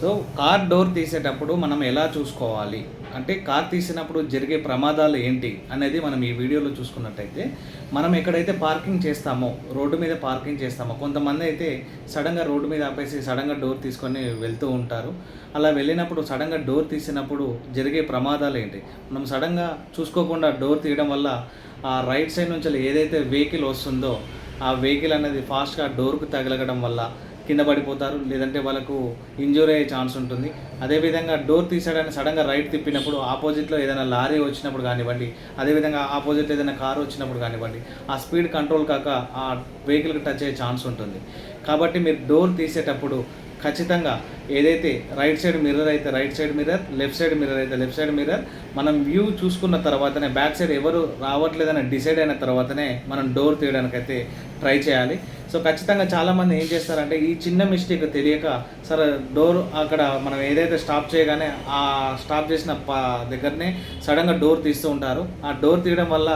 So car door తీసేటప్పుడు మనం ఎలా చూసుకోవాలి? అంటే కార్ తీసినప్పుడు జరిగే ప్రమాదాలు ఏంటి? అనేది మనం ఈ వీడియోలో చూసుకున్నట్టయితే మనం ఎక్కడైతే పార్కింగ్ చేస్తామో రోడ్డు మీద పార్కింగ్ చేస్తామో కొంతమంది అయితే సడన్గా రోడ్డు మీద ఆపేసి సడన్గా డోర్ తీసుకొని వెళ్తూ ఉంటారు. అలా వెళ్ళినప్పుడు సడన్గా డోర్ తీసినప్పుడు జరిగే ప్రమాదాలు ఏంటి? మనం సడన్గా చూసుకోకుండా డోర్ తీయడం వల్ల ఆ రైట్ సైడ్ నుంచి ఏదైతే వెహికల్ వస్తుందో ఆ వెహికల్ అనేది ఫాస్ట్గా డోర్కు తగలగడం వల్ల కింద పడిపోతారు లేదంటే వాళ్ళకు ఇంజూరీ అయ్యే ఛాన్స్ ఉంటుంది. అదేవిధంగా డోర్ తీసాడని సడన్గా రైట్ తిప్పినప్పుడు ఆపోజిట్లో ఏదైనా లారీ వచ్చినప్పుడు కానివ్వండి అదేవిధంగా ఆపోజిట్లో ఏదైనా కారు వచ్చినప్పుడు కానివ్వండి ఆ స్పీడ్ కంట్రోల్ కాక ఆ వెహికల్కి టచ్ అయ్యే ఛాన్స్ ఉంటుంది. కాబట్టి మీరు డోర్ తీసేటప్పుడు ఖచ్చితంగా ఏదైతే రైట్ సైడ్ మిర్రర్ అయితే right side mirror left side mirror అయితే లెఫ్ట్ సైడ్ మిర్రర్ మనం వ్యూ చూసుకున్న తర్వాతనే బ్యాక్ సైడ్ ఎవరు రావట్లేదని డిసైడ్ అయిన తర్వాతనే మనం డోర్ తీయడానికైతే ట్రై చేయాలి. సో ఖచ్చితంగా చాలామంది ఏం చేస్తారంటే ఈ చిన్న మిస్టేక్ తెలియక సరే డోర్ అక్కడ మనం ఏదైతే స్టాప్ చేయగానే ఆ స్టాప్ చేసిన దగ్గరనే సడన్గా డోర్ తీస్తూ ఉంటారు. ఆ డోర్ తీయడం వల్ల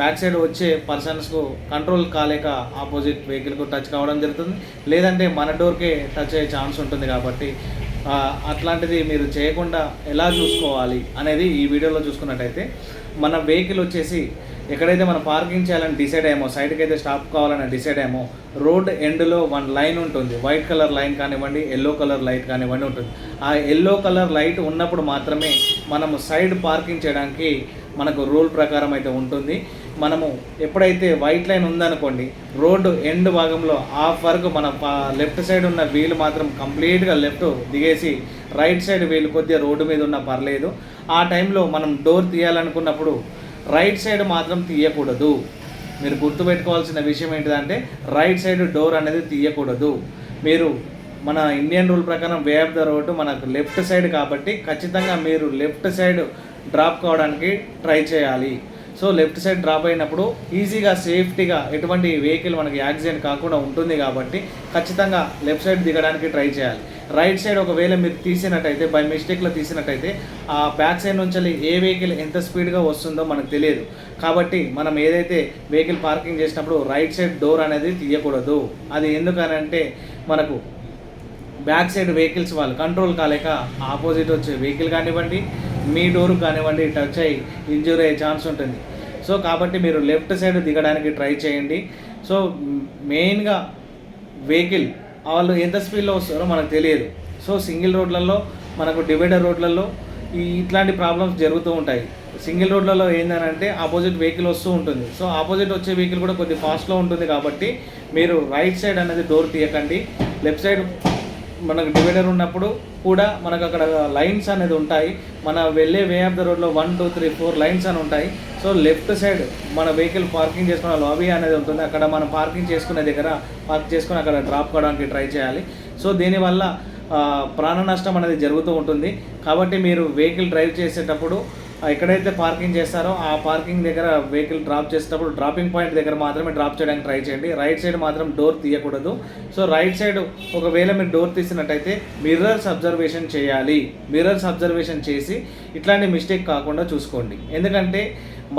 బ్యాక్ సైడ్ వచ్చే పర్సన్స్కు కంట్రోల్ కాలేక ఆపోజిట్ వెహికల్కు టచ్ కావడం జరుగుతుంది. లేదంటే మన డోర్కే టచ్ అయ్యే ఛాన్స్ ఉంటుంది కాబట్టి అట్లాంటిది మీరు చేయకుండా ఎలా చూసుకోవాలి అనేది ఈ వీడియోలో చూసుకున్నట్టయితే మన వెహికల్ వచ్చేసి ఎక్కడైతే మనం పార్కింగ్ చేయాలని డిసైడ్ అయ్యామో సైడ్కి అయితే స్టాప్ కావాలని డిసైడ్ అయ్యామో రోడ్ ఎండ్లో వన్ లైన్ ఉంటుంది. వైట్ కలర్ లైన్ కానివ్వండి ఎల్లో కలర్ లైట్ కానివ్వండి ఉంటుంది. ఆ ఎల్లో కలర్ లైట్ ఉన్నప్పుడు మాత్రమే మనము సైడ్ పార్కింగ్ చేయడానికి మనకు రూల్ ప్రకారం అయితే ఉంటుంది. మనము ఎప్పుడైతే వైట్ లైన్ ఉందనుకోండి రోడ్డు ఎండ్ భాగంలో హాఫ్ వరకు మన లెఫ్ట్ సైడ్ ఉన్న వీలు మాత్రం కంప్లీట్గా లెఫ్ట్ దిగేసి రైట్ సైడ్ వీలు కొద్దిగా రోడ్డు మీద ఉన్న పర్లేదు. ఆ టైంలో మనం డోర్ తీయాలనుకున్నప్పుడు రైట్ సైడ్ మాత్రం తీయకూడదు. మీరు గుర్తుపెట్టుకోవాల్సిన విషయం ఏంటిదంటే రైట్ సైడ్ డోర్ అనేది తీయకూడదు. మీరు మన ఇండియన్ రూల్ ప్రకారం వే ఆఫ్ ద రోడ్ మనకు లెఫ్ట్ సైడ్ కాబట్టి ఖచ్చితంగా మీరు లెఫ్ట్ సైడ్ డ్రాప్ కావడానికి ట్రై చేయాలి. సో లెఫ్ట్ సైడ్ డ్రాప్ అయినప్పుడు ఈజీగా సేఫ్టీగా ఎటువంటి వెహికల్ మనకి యాక్సిడెంట్ కాకుండా ఉంటుంది కాబట్టి ఖచ్చితంగా లెఫ్ట్ సైడ్ దిగడానికి ట్రై చేయాలి. రైట్ సైడ్ ఒకవేళ మీరు తీసినట్టయితే బై మిస్టేక్లో తీసినట్టయితే ఆ బ్యాక్ సైడ్ నుంచి ఏ వెహికల్ ఎంత స్పీడ్గా వస్తుందో మనకు తెలియదు. కాబట్టి మనం ఏదైతే వెహికల్ పార్కింగ్ చేసినప్పుడు రైట్ సైడ్ డోర్ అనేది తీయకూడదు. అది ఎందుకనంటే మనకు బ్యాక్ సైడ్ వెహికల్స్ వాళ్ళు కంట్రోల్ కాలేక ఆపోజిట్ వచ్చే వెహికల్ కానివ్వండి మీ డోర్ కానివ్వండి టచ్ అయ్యి ఇంజూరీ అయ్యే ఛాన్స్ ఉంటుంది. సో కాబట్టి మీరు లెఫ్ట్ సైడ్ దిగడానికి ట్రై చేయండి. సో మెయిన్గా వెహికల్ వాళ్ళు ఎంత స్పీడ్లో వస్తారో మనకు తెలియదు. సో సింగిల్ రోడ్లలో మనకు డివైడర్ రోడ్లలో ఈ ఇట్లాంటి ప్రాబ్లమ్స్ జరుగుతూ ఉంటాయి. సింగిల్ రోడ్లలో ఏంటంటే ఆపోజిట్ వెహికల్ వస్తూ ఉంటుంది. సో ఆపోజిట్ వచ్చే వెహికల్ కూడా కొద్దిగా ఫాస్ట్లో ఉంటుంది కాబట్టి మీరు రైట్ సైడ్ అనేది డోర్ తీయకండి. లెఫ్ట్ సైడ్ మనకు డివైడర్ ఉన్నప్పుడు కూడా మనకు అక్కడ లైన్స్ అనేది ఉంటాయి. మన వెళ్ళే వే ఆఫ్ ద రోడ్లో one two three four lines అని ఉంటాయి. సో లెఫ్ట్ సైడ్ మన వెహికల్ పార్కింగ్ చేసుకున్న లాబీ అనేది ఉంటుంది. అక్కడ మనం పార్కింగ్ చేసుకునే దగ్గర పార్క్ చేసుకుని అక్కడ డ్రాప్ కావడానికి ట్రై చేయాలి. సో దీనివల్ల ప్రాణ నష్టం అనేది జరుగుతూ ఉంటుంది. కాబట్టి మీరు వెహికల్ డ్రైవ్ చేసేటప్పుడు ఎక్కడైతే పార్కింగ్ చేస్తారో ఆ పార్కింగ్ దగ్గర వెహికల్ డ్రాప్ చేసేటప్పుడు డ్రాపింగ్ పాయింట్ దగ్గర మాత్రమే డ్రాప్ చేయడానికి ట్రై చేయండి. రైట్ సైడ్ మాత్రం డోర్ తీయకూడదు. సో రైట్ సైడ్ ఒకవేళ మీరు డోర్ తీసినట్టయితే మిర్రర్స్ అబ్జర్వేషన్ చేయాలి. మిర్రర్స్ అబ్జర్వేషన్ చేసి ఇట్లాంటి మిస్టేక్ కాకుండా చూసుకోండి. ఎందుకంటే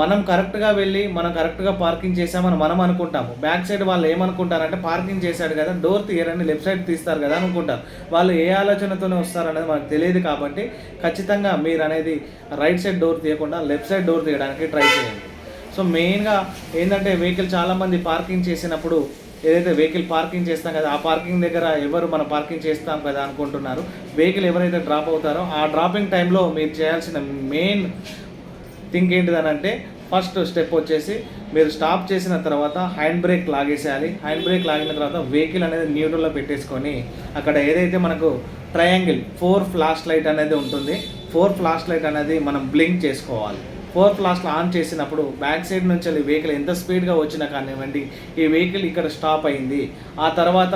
మనం కరెక్ట్గా వెళ్ళి మనం కరెక్ట్గా పార్కింగ్ చేసామని మనం అనుకుంటాము. బ్యాక్ సైడ్ వాళ్ళు ఏమనుకుంటారంటే పార్కింగ్ చేశాడు కదా డోర్ తీయరని లెఫ్ట్ సైడ్ తీస్తారు కదా అనుకుంటారు. వాళ్ళు ఏ ఆలోచనతోనే వస్తారనేది మనకు తెలియదు కాబట్టి ఖచ్చితంగా మీరు అనేది రైట్ సైడ్ డోర్ తీయకుండా లెఫ్ట్ సైడ్ డోర్ తీయడానికి ట్రై చేయండి. సో మెయిన్గా ఏంటంటే వెహికల్ చాలామంది పార్కింగ్ చేసినప్పుడు ఏదైతే వెహికల్ పార్కింగ్ చేస్తాం కదా ఆ పార్కింగ్ దగ్గర ఎవరు మనం పార్కింగ్ చేస్తాం కదా అనుకుంటున్నారు. వెహికల్ ఎవరైతే డ్రాప్ అవుతారో ఆ డ్రాపింగ్ టైంలో మీరు చేయాల్సిన మెయిన్ థింక్ ఏంటిదనంటే ఫస్ట్ స్టెప్ వచ్చేసి మీరు స్టాప్ చేసిన తర్వాత హ్యాండ్ బ్రేక్ లాగేసేయాలి. హ్యాండ్ బ్రేక్ లాగిన తర్వాత వెహికల్ అనేది న్యూట్రల్లో పెట్టేసుకొని అక్కడ ఏదైతే మనకు ట్రయాంగిల్ ఫోర్ ఫ్లాష్ లైట్ అనేది ఉంటుంది ఫోర్ ఫ్లాష్ లైట్ అనేది మనం బ్లింక్ చేసుకోవాలి. ఫోర్ ఫ్లాష్లు ఆన్ చేసినప్పుడు బ్యాక్ సైడ్ నుంచి వెళ్ళి వెహికల్ ఎంత స్పీడ్గా వచ్చినా కానివ్వండి ఈ వెహికల్ ఇక్కడ స్టాప్ అయింది. ఆ తర్వాత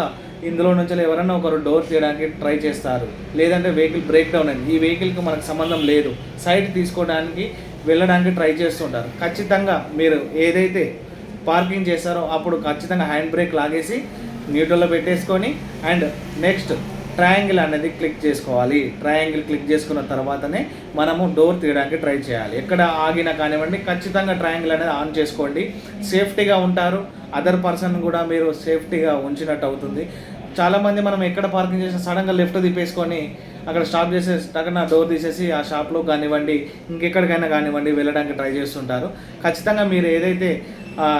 ఇందులో నుంచి ఎవరైనా ఒకరు డోర్ తీయడానికి ట్రై చేస్తారు. లేదంటే వెహికల్ బ్రేక్ డౌన్ అయింది. ఈ వెహికల్కి మనకు సంబంధం లేదు. సైడ్ తీసుకోవడానికి వెళ్ళడానికి ట్రై చేస్తుంటారు. ఖచ్చితంగా మీరు ఏదైతే పార్కింగ్ చేస్తారో అప్పుడు ఖచ్చితంగా హ్యాండ్ బ్రేక్ లాగేసి న్యూట్రల్లో పెట్టేసుకొని అండ్ నెక్స్ట్ ట్రయాంగిల్ అనేది క్లిక్ చేసుకోవాలి. ట్రయాంగిల్ క్లిక్ చేసుకున్న తర్వాతనే మనము డోర్ తీయడానికి ట్రై చేయాలి. ఎక్కడ ఆగినా కానివ్వండి ఖచ్చితంగా ట్రయాంగిల్ అనేది ఆన్ చేసుకోండి. సేఫ్టీగా ఉంటారు. అదర్ పర్సన్ కూడా మీరు సేఫ్టీగా ఉంచినట్టు అవుతుంది. చాలామంది మనం ఎక్కడ పార్కింగ్ చేసినా సడన్గా లెఫ్ట్ తిప్పేసుకొని అక్కడ స్టాప్ చేసేసి టక్కన డోర్ తీసేసి ఆ షాప్లో కానివ్వండి ఇంకెక్కడికైనా కానివ్వండి వెళ్ళడానికి ట్రై చేస్తుంటారు. ఖచ్చితంగా మీరు ఏదైతే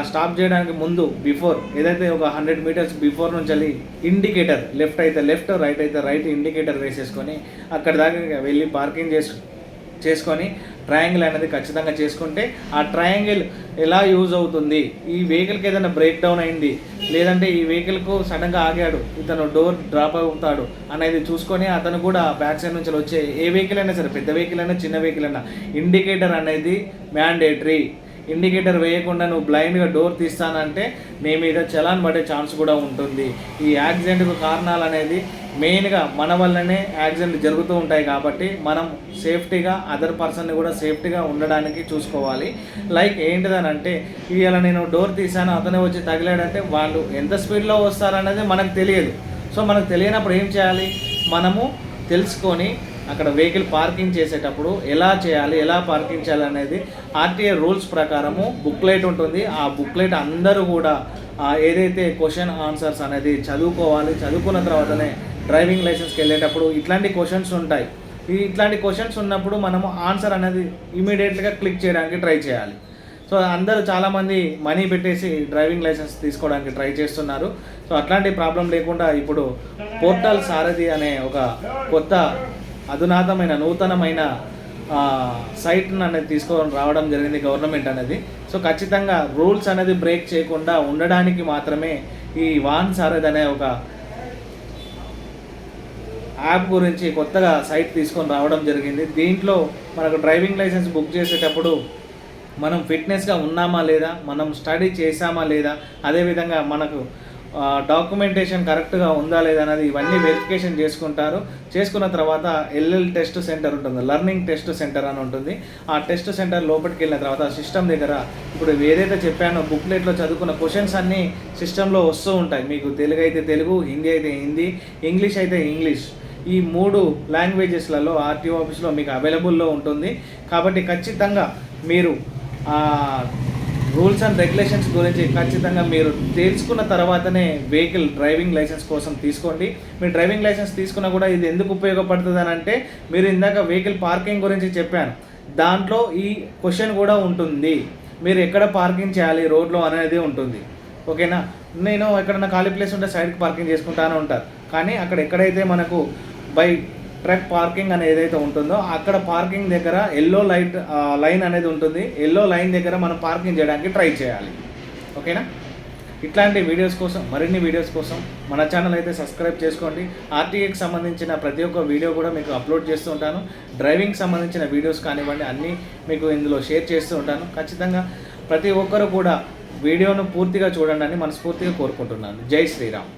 స్టాప్ చేయడానికి ముందు బిఫోర్ ఏదైతే ఒక హండ్రెడ్ మీటర్స్ బిఫోర్ నుంచి వెళ్ళి ఇండికేటర్ లెఫ్ట్ అయితే లెఫ్ట్ రైట్ అయితే రైట్ ఇండికేటర్ వేసేసుకొని అక్కడ దాకా వెళ్ళి పార్కింగ్ చేసు చేసుకొని ట్రయాంగిల్ అనేది ఖచ్చితంగా చేసుకుంటే ఆ ట్రయాంగిల్ ఎలా యూజ్ అవుతుంది? ఈ వెహికల్కి ఏదైనా బ్రేక్ డౌన్ అయింది లేదంటే ఈ వెహికల్కు సడన్గా ఆగాడు ఇతను డోర్ డ్రాప్ అవుతాడు అనేది చూసుకొని అతను కూడా బ్యాక్ సైడ్ నుంచి వచ్చే ఏ వెహికల్ అయినా సరే పెద్ద వెహికల్ అయినా చిన్న వెహికల్ అయినా ఇండికేటర్ అనేది మ్యాండేటరీ ఇండికేటర్ వేయకుండా నువ్వు బ్లైండ్గా డోర్ తీస్తానంటే నీ మీద చలాన్ పడే ఛాన్స్ కూడా ఉంటుంది. ఈ యాక్సిడెంట్కు కారణాలు అనేది మెయిన్గా మన వల్లనే యాక్సిడెంట్ జరుగుతూ ఉంటాయి కాబట్టి మనం సేఫ్టీగా అదర్ పర్సన్ని కూడా సేఫ్టీగా ఉండడానికి చూసుకోవాలి. లైక్ ఏంటిదనంటే ఇవాళ నేను డోర్ తీసాను అతనే వచ్చి తగిలాడంటే వాళ్ళు ఎంత స్పీడ్లో వస్తారనేది మనకు తెలియదు. సో మనకు తెలియనప్పుడు ఏం చేయాలి? మనము తెలుసుకొని అక్కడ వెహికల్ పార్కింగ్ చేసేటప్పుడు ఎలా చేయాలి ఎలా పార్కింగ్ చేయాలి అనేది ఆర్టీఏ రూల్స్ ప్రకారము బుక్లెట్ ఉంటుంది. ఆ బుక్లెట్ అందరూ కూడా ఏదైతే క్వశ్చన్ ఆన్సర్స్ అనేది చదువుకోవాలి చదువుకున్న తర్వాతనే డ్రైవింగ్ లైసెన్స్కి వెళ్ళేటప్పుడు ఇట్లాంటి క్వశ్చన్స్ ఉంటాయి. ఈ ఇట్లాంటి క్వశ్చన్స్ ఉన్నప్పుడు మనము ఆన్సర్ అనేది ఇమీడియట్గా క్లిక్ చేయడానికి ట్రై చేయాలి. సో అందరూ చాలామంది మనీ పెట్టేసి డ్రైవింగ్ లైసెన్స్ తీసుకోవడానికి ట్రై చేస్తున్నారు. సో అట్లాంటి ప్రాబ్లం లేకుండా ఇప్పుడు పోర్టల్ సారథి అనే ఒక కొత్త అధునాతమైన నూతనమైన సైట్ను సైట్ అనేది తీసుకొని రావడం జరిగింది గవర్నమెంట్ అనేది. సో ఖచ్చితంగా రూల్స్ అనేది బ్రేక్ చేయకుండా ఉండడానికి మాత్రమే ఈ వాన్ సారథ్ అనే ఒక యాప్ గురించి కొత్తగా సైట్ తీసుకొని రావడం జరిగింది. దీంట్లో మనకు డ్రైవింగ్ లైసెన్స్ బుక్ చేసేటప్పుడు మనం ఫిట్నెస్గా ఉన్నామా లేదా మనం స్టడీ చేసామా లేదా అదేవిధంగా మనకు డాక్యుమెంటేషన్ కరెక్ట్గా ఉందా లేదా అనేది ఇవన్నీ వెరిఫికేషన్ చేసుకుంటారు. చేసుకున్న తర్వాత ఎల్ఎల్ టెస్ట్ సెంటర్ ఉంటుంది లర్నింగ్ టెస్ట్ సెంటర్ అని ఉంటుంది. ఆ టెస్ట్ సెంటర్ లోపలికి వెళ్ళిన తర్వాత సిస్టమ్ దగ్గర ఇప్పుడు ఏదైతే చెప్పానో బుక్లెట్లో చదువుకున్న క్వశ్చన్స్ అన్నీ సిస్టంలో వస్తూ ఉంటాయి. మీకు తెలుగు అయితే తెలుగు హిందీ అయితే హిందీ ఇంగ్లీష్ అయితే ఇంగ్లీష్. ఈ మూడు లాంగ్వేజెస్లలో ఆర్టీఓ ఆఫీస్లో మీకు అవైలబుల్లో ఉంటుంది. కాబట్టి ఖచ్చితంగా మీరు రూల్స్ అండ్ రెగ్యులేషన్స్ గురించి ఖచ్చితంగా మీరు తెలుసుకున్న తర్వాతనే వెహికల్ డ్రైవింగ్ లైసెన్స్ కోసం తీసుకోండి. మీరు డ్రైవింగ్ లైసెన్స్ తీసుకున్నా కూడా ఇది ఎందుకు ఉపయోగపడుతుంది అని అంటే మీరు ఇందాక వెహికల్ పార్కింగ్ గురించి చెప్పాను. దాంట్లో ఈ క్వశ్చన్ కూడా ఉంటుంది. మీరు ఎక్కడ పార్కింగ్ చేయాలి రోడ్లో అనేది ఉంటుంది. ఓకేనా? నేను ఎక్కడన్నా ఖాళీ ప్లేస్ ఉంటే సైడ్కి పార్కింగ్ చేసుకుంటానే ఉంటారు కానీ అక్కడ ఎక్కడైతే మనకు బై ట్రక్ పార్కింగ్ అనేది ఏదైతే ఉంటుందో అక్కడ పార్కింగ్ దగ్గర ఎల్లో లైట్ లైన్ అనేది ఉంటుంది. ఎల్లో లైన్ దగ్గర మనం పార్కింగ్ చేయడానికి ట్రై చేయాలి. ఓకేనా? ఇట్లాంటి వీడియోస్ కోసం మరిన్ని వీడియోస్ కోసం మన ఛానల్ అయితే సబ్స్క్రైబ్ చేసుకోండి. ఆర్టీఏకి సంబంధించిన ప్రతి ఒక్క వీడియో కూడా మీకు అప్లోడ్ చేస్తూ ఉంటాను. డ్రైవింగ్ సంబంధించిన వీడియోస్ కానివ్వండి అన్నీ మీకు ఇందులో షేర్ చేస్తూ ఉంటాను. ఖచ్చితంగా ప్రతి ఒక్కరు కూడా వీడియోను పూర్తిగా చూడండి అని మనస్ఫూర్తిగా కోరుకుంటున్నాను. జై శ్రీరామ్.